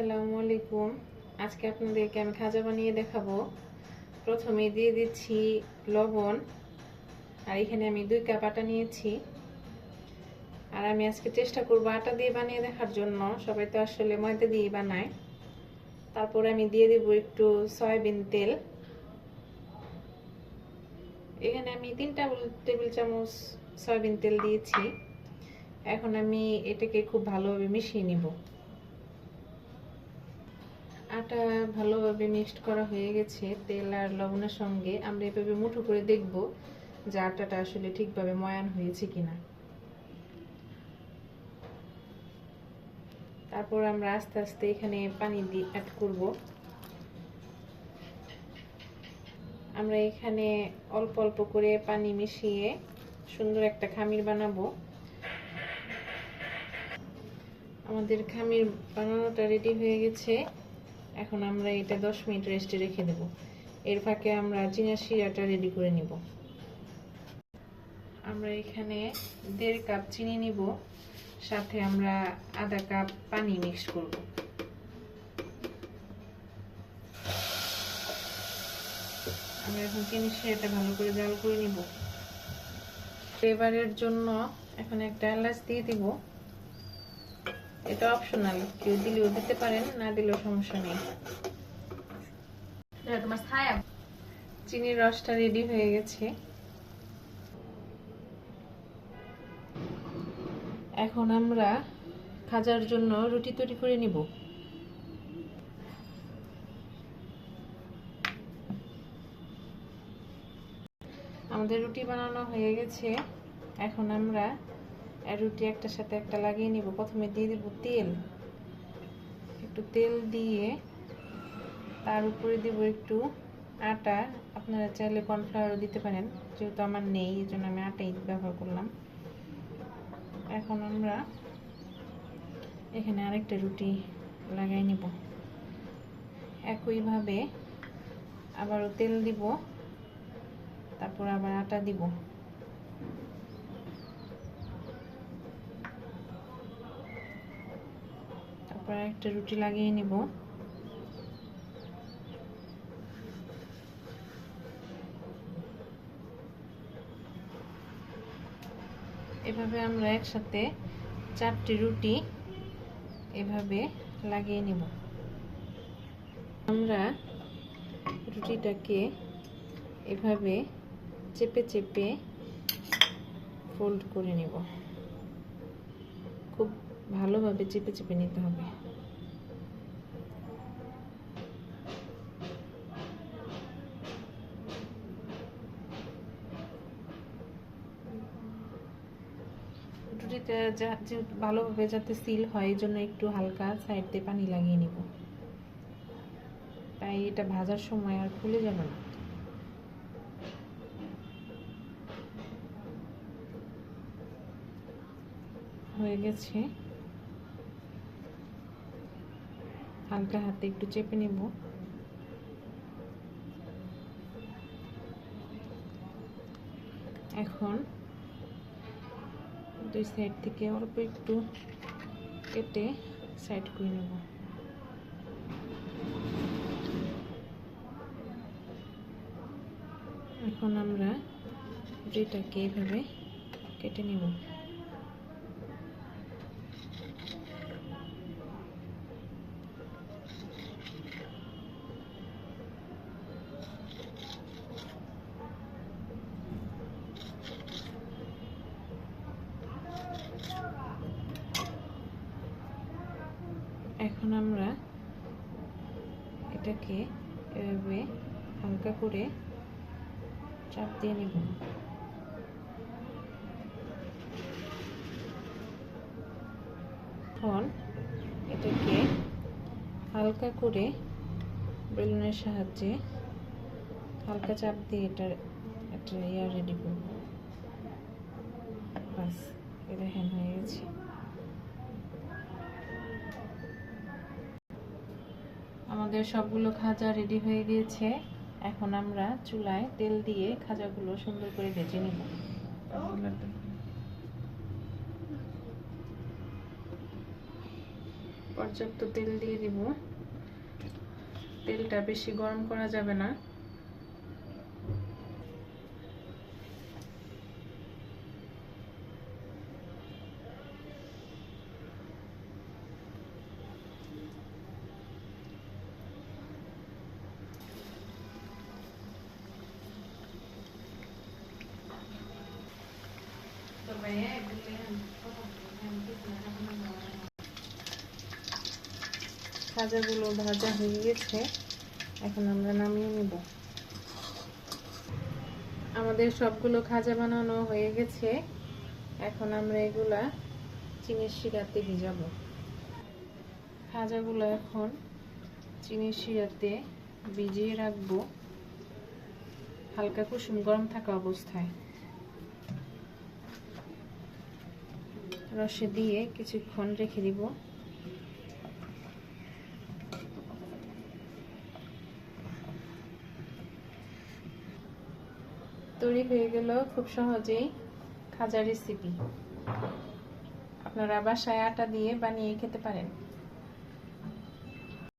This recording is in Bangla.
আসসালামু আলাইকুম। আজকে আপনাদেরকে আমি খাজা বানিয়ে দেখাবো। প্রথমে দিয়ে দিচ্ছি লবণ, আর এখানে আমি দুই কাপ আটা নিয়েছি। আর আমি আজকে চেষ্টা করব আটা দিয়ে বানিয়ে দেখার জন্য। সবাই তো আসলে ময়দা দিয়ে বানায়। তারপরে আমি দিয়ে দেব একটু সয়াবিন তেল। এখানে আমি তিনটা টেবিল চামচ সয়াবিন তেল দিয়েছি। এখন আমি এটাকে খুব ভালোভাবে মিশিয়ে নিব। আটা ভালোভাবে মিক্সড করা হয়ে গেছে, তেল আর লবণের সঙ্গে। আমরা এভাবে মুঠো করে দেখব যে আটাটা আসলে ঠিকভাবে ময়ান হয়েছে কিনা। তারপর আমরা আস্তে আস্তে এখানে পানি দিয়ে অ্যাড করব। আমরা এখানে অল্প অল্প করে পানি মিশিয়ে সুন্দর একটা খামির বানাবো। আমাদের খামির বানানোটা রেডি হয়ে গেছে। এখন আমরা এটা দশ মিনিট রেস্টে রেখে দেব। এর ফাঁকে আমরা চিনা শিরাটা রেডি করে নিব। আমরা এখানে দেড় কাপ চিনি নিব, সাথে আমরা আধা কাপ পানি মিক্স করব। আমরা এখন চিনি শিরাটা ভালো করে জাল করে নিব। ফ্লেভারের জন্য এখন একটা এলাচ দিয়ে দিব। এটা অপশনাল কেউ দিলেও দিতে পারেন না দিলেও সমস্যা নেই। চিনির রসটা রেডি হয়ে গেছে। এখন আমরা খাজার জন্য রুটি তৈরি করে নিব। আমাদের রুটি বানানো হয়ে গেছে। এখন আমরা রুটি একটার সাথে একটা লাগিয়ে নিব। প্রথমে দিয়ে দিব তেল। একটু তেল দিয়ে তার উপরে দিব একটু আটা। আপনারা চাইলে কর্নফ্লাওয়ারও দিতে পারেন, যেহেতু আমার নেই এই জন্য আমি আটাই ব্যবহার করলাম। এখন আমরা এখানে আরেকটা রুটি লাগাই নিব। একইভাবে আবারও তেল দিব, তারপর আবার আটা দিব। তারপর একটা রুটি লাগিয়ে নিব। এভাবে আমরা একসাথে চারটি রুটি এভাবে লাগিয়ে নিব। আমরা রুটিটাকে এভাবে চেপে চেপে ফোল্ড করে নিব। খুব ভালোভাবে চেপে চেপে নিতে হবে। যেহেতু ভালোভাবে যাতে সিল হয়, এই জন্য একটু হালকা সাইড দিয়ে পানি লাগিয়ে নিব। তাই এটা ভাজার সময় আর খুলে যাবে না। হয়ে গেছে। হালকা হাতে একটু চেপে নেব। এখন দুই সাইড থেকে অল্প একটু কেটে সাইড করে নেব। এখন আমরা রুটিটাকে এইভাবে কেটে নেব। এখন আমরা এটাকে এভাবে হালকা করে চাপ দিয়ে নেব। এখন এটাকে হালকা করে বেলুনের সাহায্যে হালকা চাপ দিয়ে এটার একটা ইয়া রেডি করব। বাস এটা হ্যান হয়ে গেছে। আমাদের সবগুলো খাজা রেডি হয়ে গিয়েছে। এখন আমরা চুলায় তেল দিয়ে খাজাগুলো সুন্দর করে ভেজে নিব। পর্যাপ্ত তেল দিয়ে দিব। তেলটা বেশি গরম করা যাবে না। খাজাগুলো ভাজা হয়ে গেছে, এখন আমরা নামিয়ে নেব। আমাদের সবগুলো খাজা বানানো হয়ে গেছে, এখন আমরা এগুলা চিনির শিরাতে ভিজাবো খাজাগুলো এখন চিনির শিরাতে ভিজিয়ে রাখব, হালকা কুসুম গরম থাকা অবস্থায়। রসে দিয়ে কিছুক্ষণ রেখে দিব। তৈরি হয়ে গেল খুব সহজেই খাজা রেসিপি আপনারা বাসায় আটা দিয়ে বানিয়ে খেতে পারেন।